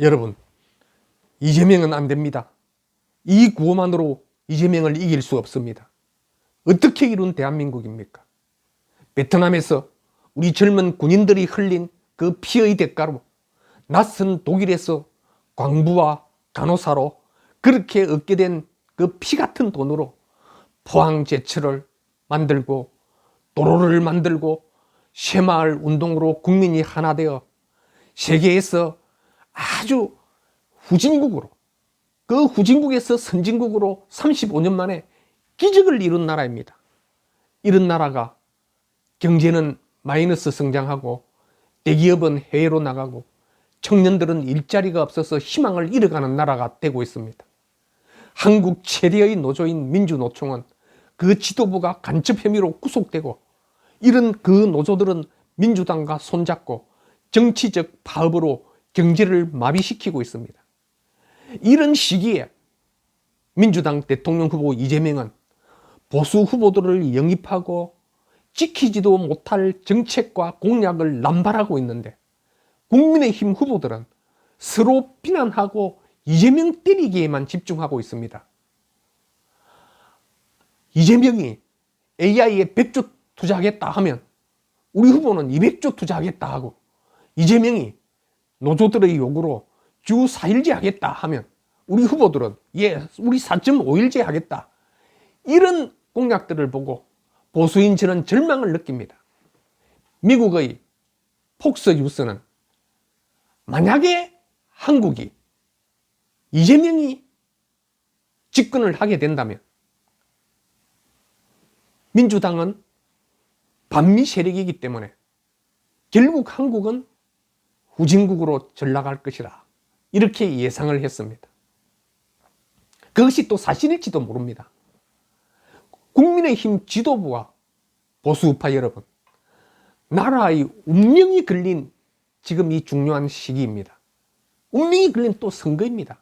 여러분, 이재명은 안 됩니다. 이 구호만으로 이재명을 이길 수 없습니다. 어떻게 이룬 대한민국입니까? 베트남에서 우리 젊은 군인들이 흘린 그 피의 대가로 낯선 독일에서 광부와 간호사로 그렇게 얻게 된 그 피 같은 돈으로 포항 제철을 만들고 도로를 만들고 새마을 운동으로 국민이 하나 되어 세계에서 아주 후진국으로 그 후진국에서 선진국으로 35년 만에 기적을 이룬 나라입니다. 이런 나라가 경제는 마이너스 성장하고 대기업은 해외로 나가고 청년들은 일자리가 없어서 희망을 잃어가는 나라가 되고 있습니다. 한국 최대의 노조인 민주노총은 그 지도부가 간첩 혐의로 구속되고 이런 그 노조들은 민주당과 손잡고 정치적 파업으로 경제를 마비시키고 있습니다. 이런 시기에 민주당 대통령 후보 이재명은 보수 후보들을 영입하고 지키지도 못할 정책과 공약을 남발하고 있는데 국민의힘 후보들은 서로 비난하고 이재명 때리기에만 집중하고 있습니다. 이재명이 AI에 100조 투자하겠다 하면 우리 후보는 200조 투자하겠다 하고 이재명이 노조들의 요구로 주 4일제 하겠다 하면 우리 후보들은 예, 우리 4.5일제 하겠다. 이런 공약들을 보고 보수인 저는 절망을 느낍니다. 미국의 폭스 뉴스는 만약에 한국이 이재명이 집권을 하게 된다면 민주당은 반미 세력이기 때문에 결국 한국은 후진국으로 전락할 것이라 이렇게 예상을 했습니다. 그것이 또 사실일지도 모릅니다. 국민의힘 지도부와 보수우파 여러분, 나라의 운명이 걸린 지금 이 중요한 시기입니다. 운명이 걸린 또 선거입니다.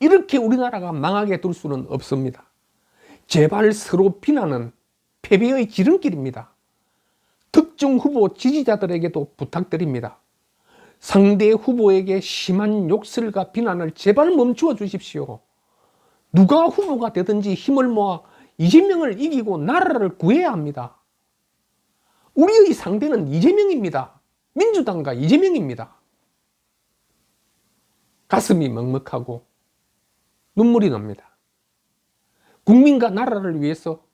이렇게 우리나라가 망하게 둘 수는 없습니다. 제발 서로 비난은 패배의 지름길입니다. 특정 후보 지지자들에게도 부탁드립니다. 상대 후보에게 심한 욕설과 비난을 제발 멈추어 주십시오. 누가 후보가 되든지 힘을 모아 이재명을 이기고 나라를 구해야 합니다. 우리의 상대는 이재명입니다. 민주당과 이재명입니다. 가슴이 먹먹하고 눈물이 납니다. 국민과 나라를 위해서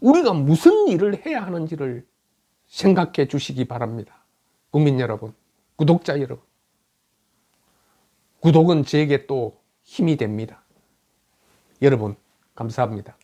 우리가 무슨 일을 해야 하는지를 생각해 주시기 바랍니다. 국민 여러분, 구독자 여러분. 구독은 제게 또 힘이 됩니다. 여러분, 감사합니다.